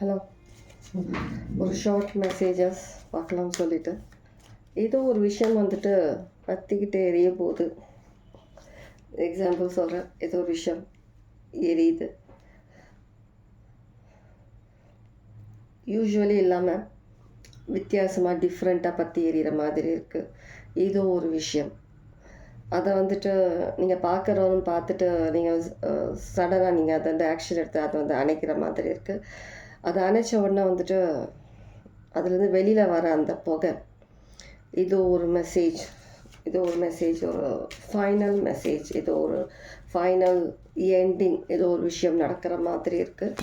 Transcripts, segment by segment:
Hello ஒரு short messages பார்க்கலாம்னு சொல்லிட்டு. ஏதோ ஒரு விஷயம் வந்துட்டு பற்றிக்கிட்டே எரிய போகுது. எக்ஸாம்பிள் சொல்கிறேன் ஏதோ ஒரு விஷயம் எரியுது. யூஸ்வலி இல்லாமல் வித்தியாசமாக டிஃப்ரெண்ட்டாக பற்றி எரியிற மாதிரி இருக்குது ஏதோ ஒரு விஷயம். அதை வந்துட்டு நீங்கள் பார்க்குறவங்க பார்த்துட்டு நீங்கள் சடனாக நீங்கள் அதை வந்து ஆக்ஷன் எடுத்து அதை வந்து அணைக்கிற மாதிரி இருக்குது அதை அணைச்ச உடனே வந்துட்டு அதுலேருந்து வெளியில் வர அந்த புகை இது ஒரு மெசேஜ் இது ஒரு மெசேஜ் ஒரு ஃபைனல் மெசேஜ் இது ஒரு ஃபைனல் எண்டிங் ஏதோ ஒரு விஷயம் நடக்கிற மாதிரி இருக்குது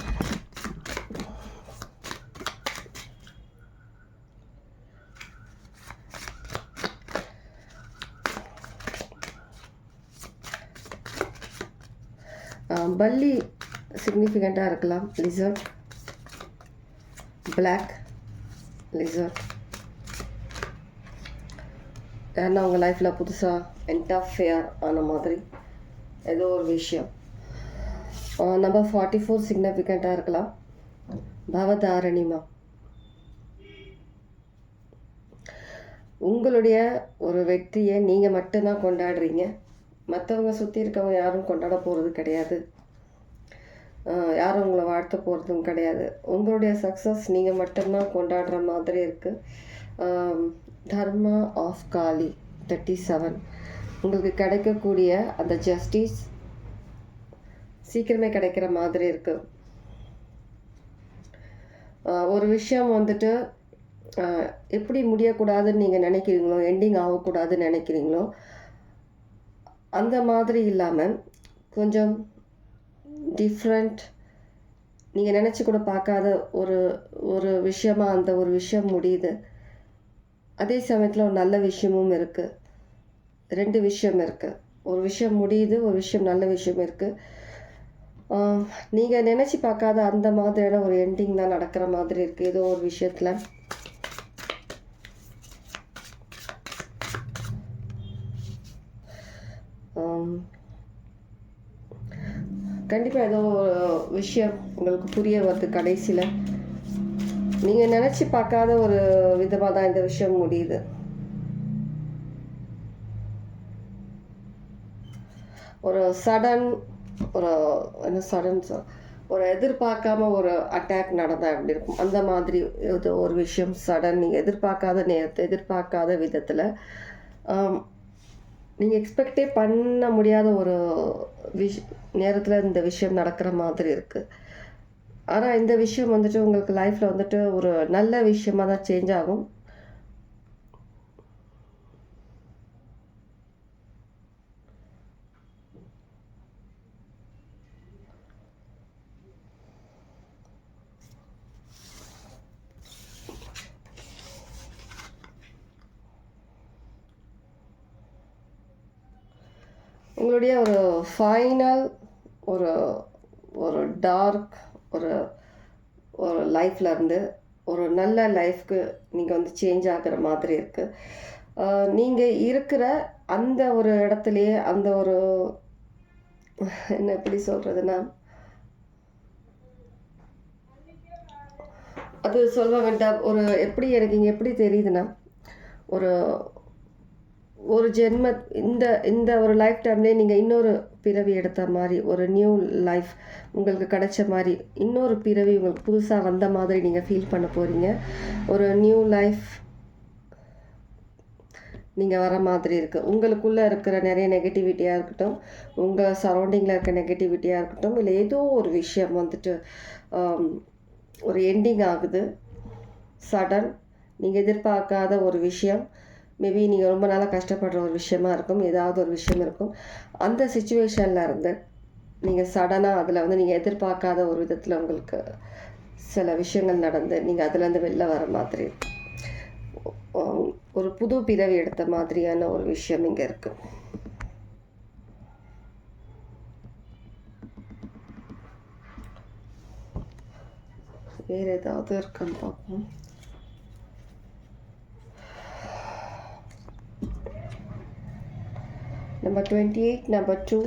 பள்ளி சிக்னிஃபிகண்ட்டாக இருக்கலாம் லிசர்ட் பிளாக் லிசர்ட் ஏன்னா உங்கள் லைஃப்பில் புதுசாக என்டர்ஃபேர் ஆன மாதிரி ஏதோ ஒரு விஷயம். நம்பர் ஃபார்ட்டி ஃபோர் சிக்னிஃபிகண்ட்டாக இருக்கலாம். பவதாரணிமா. உங்களுடைய ஒரு வெற்றியை நீங்கள் மட்டும்தான் கொண்டாடுறீங்க. மற்றவங்க சுற்றி இருக்கவங்க யாரும் கொண்டாட போகிறது கிடையாது. யாரும் உங்களை வாழ்த்த போகிறதும் கிடையாது. உங்களுடைய சக்ஸஸ் நீங்கள் மட்டும்தான் கொண்டாடுற மாதிரி இருக்குது Dharma of Kali thirty seven உங்களுக்கு கிடைக்கக்கூடிய அந்த ஜஸ்டிஸ் சீக்கிரமே கிடைக்கிற மாதிரி இருக்குது ஒரு விஷயம் வந்துட்டு எப்படி முடியக்கூடாதுன்னு நீங்கள் நினைக்கிறீங்களோ எண்டிங் ஆகக்கூடாதுன்னு நினைக்கிறீங்களோ அந்த மாதிரி இல்லாமல் கொஞ்சம் டிஃப்ரெண்ட் நீங்கள் நினச்சி கூட பார்க்காத ஒரு ஒரு விஷயமாக அந்த ஒரு விஷயம் முடியுது. அதே சமயத்தில் ஒரு நல்ல விஷயமும் இருக்குது ரெண்டு விஷயம் இருக்குது ஒரு விஷயம் முடியுது ஒரு விஷயம் நல்ல விஷயம் இருக்குது நீங்கள் நினச்சி பார்க்காத அந்த மாதிரியான ஒரு எண்டிங் தான் நடக்கிற மாதிரி இருக்குது ஏதோ ஒரு விஷயத்தில். கண்டிப்பாக ஏதோ ஒரு விஷயம் உங்களுக்கு புரிய வருது கடைசியில். நீங்கள் நினச்சி பார்க்காத ஒரு விதமாக தான் இந்த விஷயம் முடியுது. ஒரு சடன் ஒரு என்ன சடன் ஒரு எதிர்பார்க்காம ஒரு அட்டாக் நடந்தால் எப்படி இருக்கும்? அந்த மாதிரி ஏதோ ஒரு விஷயம் சடன் நீங்கள் எதிர்பார்க்காத நேரத்தை எதிர்பார்க்காத விதத்தில் நீங்கள் எக்ஸ்பெக்டே பண்ண முடியாத ஒரு விஷ் நேரத்தில் இந்த விஷயம் நடக்கிற மாதிரி இருக்குது ஆனால் இந்த விஷயம் வந்துட்டு உங்களுக்கு லைஃப்பில் வந்துட்டு ஒரு நல்ல விஷயமாக தான் சேஞ்ச் ஆகும். உங்களுடைய ஒரு ஃபைனல் ஒரு ஒரு டார்க் ஒரு ஒரு லைஃப்பில் இருந்து ஒரு நல்ல லைஃப்க்கு நீங்கள் வந்து சேஞ்ச் ஆகிற மாதிரி இருக்குது நீங்கள் இருக்கிற அந்த ஒரு இடத்துலையே அந்த ஒரு என்ன எப்படி சொல்கிறதுனா அது சொல்ல வேண்டாம். ஒரு எப்படி எனக்கு இங்கே எப்படி தெரியுதுன்னா ஒரு ஒரு ஜென்ம இந்த இந்த ஒரு லைஃப் டைம்லேயே நீங்கள் இன்னொரு பிறவி எடுத்த மாதிரி ஒரு நியூ லைஃப் உங்களுக்கு கிடைச்ச மாதிரி இன்னொரு பிறவி உங்களுக்கு புதுசாக வந்த மாதிரி நீங்கள் ஃபீல் பண்ண போகிறீங்க ஒரு நியூ லைஃப் நீங்கள் வர மாதிரி இருக்குது உங்களுக்குள்ளே இருக்கிற நிறைய நெகட்டிவிட்டியாக இருக்கட்டும் உங்கள் சரௌண்டிங்கில் இருக்க நெகட்டிவிட்டியாக இருக்கட்டும் இல்லை ஏதோ ஒரு விஷயம் வந்துட்டு ஒரு எண்டிங் ஆகுது. சடன் நீங்கள் எதிர்பார்க்காத ஒரு விஷயம் மேபி நீங்கள் ரொம்ப நாளாக கஷ்டப்படுற ஒரு விஷயமா இருக்கும் ஏதாவது ஒரு விஷயம் இருக்கும். அந்த சுச்சுவேஷனில் இருந்து நீங்கள் சடனாக அதில் வந்து நீங்கள் எதிர்பார்க்காத ஒரு விதத்தில் உங்களுக்கு சில விஷயங்கள் நடந்து நீங்கள் அதுலேருந்து வெளில வர மாதிரி ஒரு புது பிறவி எடுத்த மாதிரியான ஒரு விஷயம் இங்கே இருக்குது வேறு ஏதாவது இருக்கான்னு பார்ப்போம். Number 28, number 2.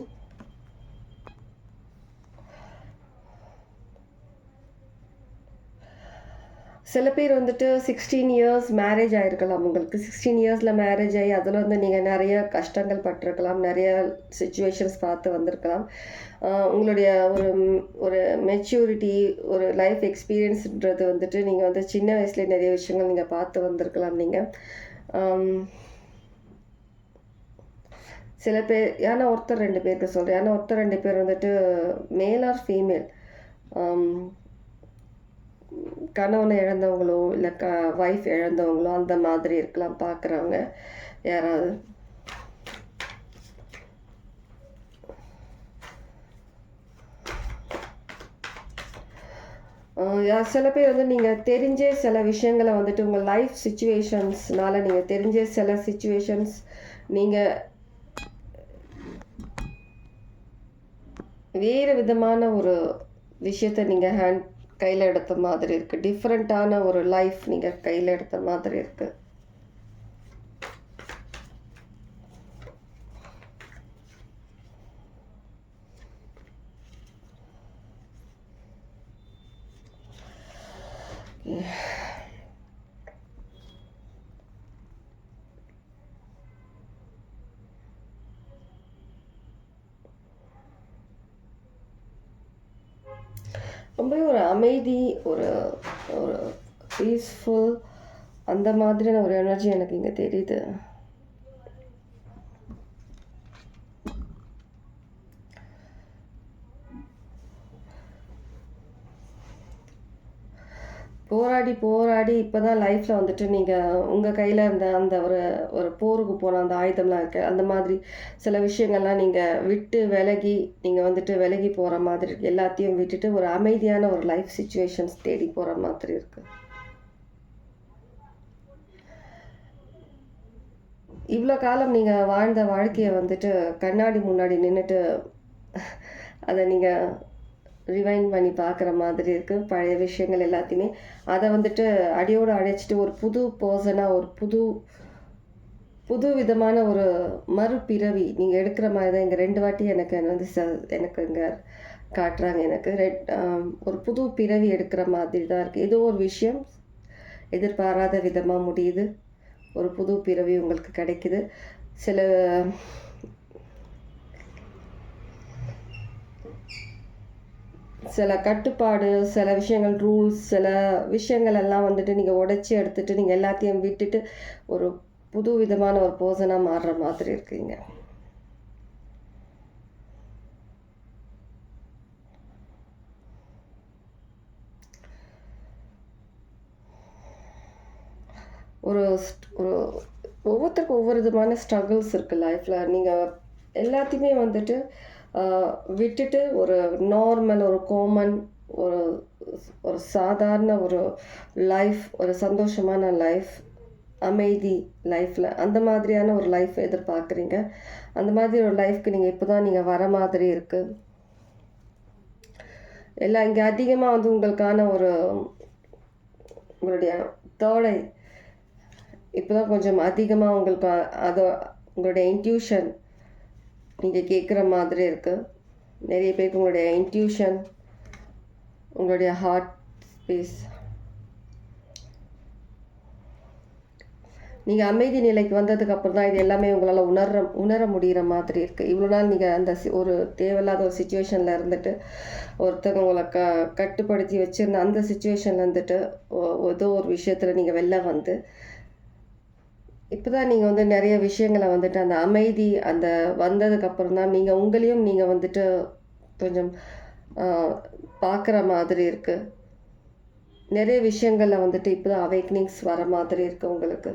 சில பேர் வந்துட்டு சிக்ஸ்டீன் இயர்ஸ் மேரேஜ் ஆகிருக்கலாம் உங்களுக்கு சிக்ஸ்டீன் இயர்ஸில் மேரேஜ் ஆகி அதில் வந்து நீங்கள் நிறைய கஷ்டங்கள் பட்டிருக்கலாம். நிறைய சுச்சுவேஷன்ஸ் பார்த்து வந்திருக்கலாம். உங்களுடைய ஒரு ஒரு மெச்சூரிட்டி ஒரு லைஃப் எக்ஸ்பீரியன்ஸ்ன்றது வந்துட்டு நீங்கள் வந்து சின்ன வயசுலேயே நிறைய விஷயங்கள் நீங்கள் பார்த்து வந்திருக்கலாம் நீங்கள் சில பேர் ஏன்னா ஒருத்தர் ரெண்டு பேருக்கு சொல்கிறேன் ஏன்னா ஒருத்தர் ரெண்டு பேர் வந்துட்டு மேல் ஆர் ஃபீமேல் கணவனை இழந்தவங்களோ இல்லை க ஒய்ஃப் இழந்தவங்களோ அந்த மாதிரி இருக்கலாம் பார்க்குறவங்க யாராவது. சில பேர் வந்து நீங்கள் தெரிஞ்சே சில விஷயங்களை வந்துட்டு உங்கள் லைஃப் சுச்சுவேஷன்ஸ்னால நீங்கள் தெரிஞ்சே சில சுச்சுவேஷன்ஸ் நீங்கள் வேறு விதமான ஒரு விஷயத்தை நீங்கள் ஹேண்ட் கையில் எடுத்த மாதிரி இருக்குது டிஃப்ரெண்ட்டான ஒரு லைஃப் நீங்கள் கையில் எடுத்த மாதிரி இருக்குது ரொம்பவே ஒரு அமைதி ஒரு ஒரு பீஸ்ஃபுல் அந்த மாதிரியான ஒரு எனர்ஜி எனக்கு இங்கே தெரியுது. போராடி போராடி இப்போ தான் லைஃப்பில் வந்துட்டு நீங்கள் உங்கள் கையில் இருந்த அந்த ஒரு ஒரு போருக்கு போன அந்த ஆயுதம்லாம் இருக்குது அந்த மாதிரி சில விஷயங்கள்லாம் நீங்கள் விட்டு விலகி நீங்கள் வந்துட்டு விலகி போகிற மாதிரி இருக்குது எல்லாத்தையும் விட்டுட்டு ஒரு அமைதியான ஒரு லைஃப் சுச்சுவேஷன்ஸ் தேடி போகிற மாதிரி இருக்குது இவ்வளோ காலம் நீங்கள் வாழ்ந்த வாழ்க்கையை வந்துட்டு கண்ணாடி முன்னாடி நின்றுட்டு அதை நீங்கள் ரிவைன் பண்ணி பார்க்குற மாதிரி இருக்குது பழைய விஷயங்கள் எல்லாத்தையுமே. அதை வந்துட்டு அடியோடு அடைச்சிட்டு ஒரு புது பர்சனாக ஒரு புது புது விதமான ஒரு மறுபிறவி நீங்கள் எடுக்கிற மாதிரி தான் இங்கே ரெண்டு வாட்டி எனக்கு வந்து ச எனக்கு இங்கே காட்டுறாங்க எனக்கு. ரெட் ஒரு புது பிறவி எடுக்கிற மாதிரி தான் இருக்குது ஏதோ ஒரு விஷயம் எதிர்பாராத விதமாக முடியுது. ஒரு புது பிறவி உங்களுக்கு கிடைக்குது. சில சில கட்டுப்பாடு சில விஷயங்கள் ரூல்ஸ் சில விஷயங்கள் எல்லாம் வந்துட்டு நீங்கள் உடைச்சி எடுத்துட்டு நீங்கள் எல்லாத்தையும் விட்டுட்டு ஒரு புது விதமான ஒரு போசனாக மாறுற மாதிரி இருக்கீங்க. ஒரு ஒரு ஒவ்வொருத்தருக்கும் ஒவ்வொரு விதமான ஸ்ட்ரகிள்ஸ் இருக்குது லைஃப்பில் நீங்கள் எல்லாத்தையுமே வந்துட்டு விட்டுட்டு ஒரு நார்மல் ஒரு காமன் ஒரு ஒரு சாதாரண ஒரு லைஃப் ஒரு சந்தோஷமான லைஃப் அமைதி லைஃப்பில் அந்த மாதிரியான ஒரு லைஃப் எதிர்பார்க்குறீங்க. அந்த மாதிரி ஒரு லைஃப்க்கு நீங்கள் இப்போ தான் நீங்கள் வர மாதிரி இருக்குது எல்லாம் இங்கே அதிகமாக வந்து உங்களுக்கான ஒரு உங்களுடைய தேர்டை இப்போ தான் கொஞ்சம் அதிகமாக உங்களுக்கு அதை உங்களுடைய இன்ட்யூஷன் நீங்கள் கேட்குற மாதிரி இருக்குது நிறைய பேருக்கு உங்களுடைய இன்ட்யூஷன் உங்களுடைய ஹார்ட் ஸ்பேஸ் நீங்கள் அமைதி நிலைக்கு வந்ததுக்கு அப்புறம் தான் இது எல்லாமே உங்களால் உணர உணர முடிகிற மாதிரி இருக்குது இவ்வளோ நாள் நீங்கள் அந்த ஒரு தேவையில்லாத ஒரு சுச்சுவேஷனில் இருந்துட்டு ஒருத்தங்க உங்களை க கட்டுப்படுத்தி வச்சுருந்த அந்த சுச்சுவேஷனில் இருந்துட்டு ஏதோ ஒரு விஷயத்தில் நீங்கள் வெளில வந்து இப்போ தான் நீங்கள் வந்து நிறைய விஷயங்களை வந்துட்டு அந்த அமைதி அந்த வந்ததுக்கப்புறம் தான் நீங்கள் உங்களையும் நீங்கள் வந்துட்டு கொஞ்சம் பார்க்குற மாதிரி இருக்குது நிறைய விஷயங்களில் வந்துட்டு இப்போ தான் அவேக்னிங்ஸ் வர மாதிரி இருக்குது உங்களுக்கு.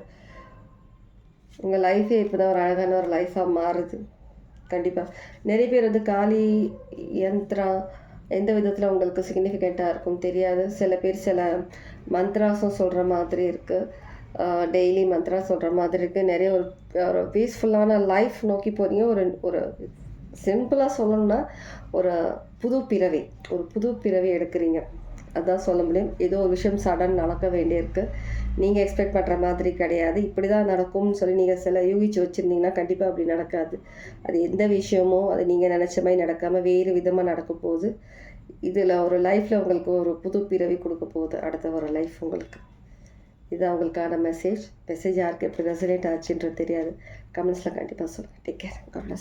உங்கள் லைஃபே இப்போ தான் ஒரு அழகான ஒரு லைஃபாக மாறுது. கண்டிப்பாக நிறைய பேர் வந்து காலி யந்திரா எந்த விதத்தில் உங்களுக்கு சிக்னிஃபிகண்ட்டாக இருக்கும் தெரியாது. சில பேர் சில மந்த்ராஸும் சொல்கிற மாதிரி இருக்குது டெய்லி மந்த்ரா சொல்கிற மாதிரி இருக்குது நிறைய ஒரு ஒரு பீஸ்ஃபுல்லான லைஃப் நோக்கி போகிறீங்க ஒரு ஒரு சிம்பிளாக சொல்லணும்னா ஒரு புது பிறவி ஒரு புது பிறவி எடுக்கிறீங்க. அதுதான் சொல்ல முடியும். ஏதோ ஒரு விஷயம் சடன் நடக்க வேண்டியிருக்கு. நீங்கள் எக்ஸ்பெக்ட் பண்ணுற மாதிரி கிடையாது. இப்படி தான் நடக்கும்னு சொல்லி நீங்கள் சில யூகிச்சு வச்சுருந்தீங்கன்னா கண்டிப்பாக அப்படி நடக்காது. அது எந்த விஷயமோ அது நீங்கள் நினச்ச மாதிரி நடக்காமல் வேறு விதமாக நடக்க போகுது. இதில் ஒரு லைஃப்பில் உங்களுக்கு ஒரு புது பிறவி கொடுக்க போகுது. அடுத்த ஒரு லைஃப் உங்களுக்கு. இது அவங்களுக்கான மெசேஜ் மெசேஜ் யாருக்கு எப்படி ரெசனேட் ஆச்சுன்றது தெரியாது. கமெண்ட்ஸில் கண்டிப்பாக சொல்லுங்கள் டேக் கேர் காட்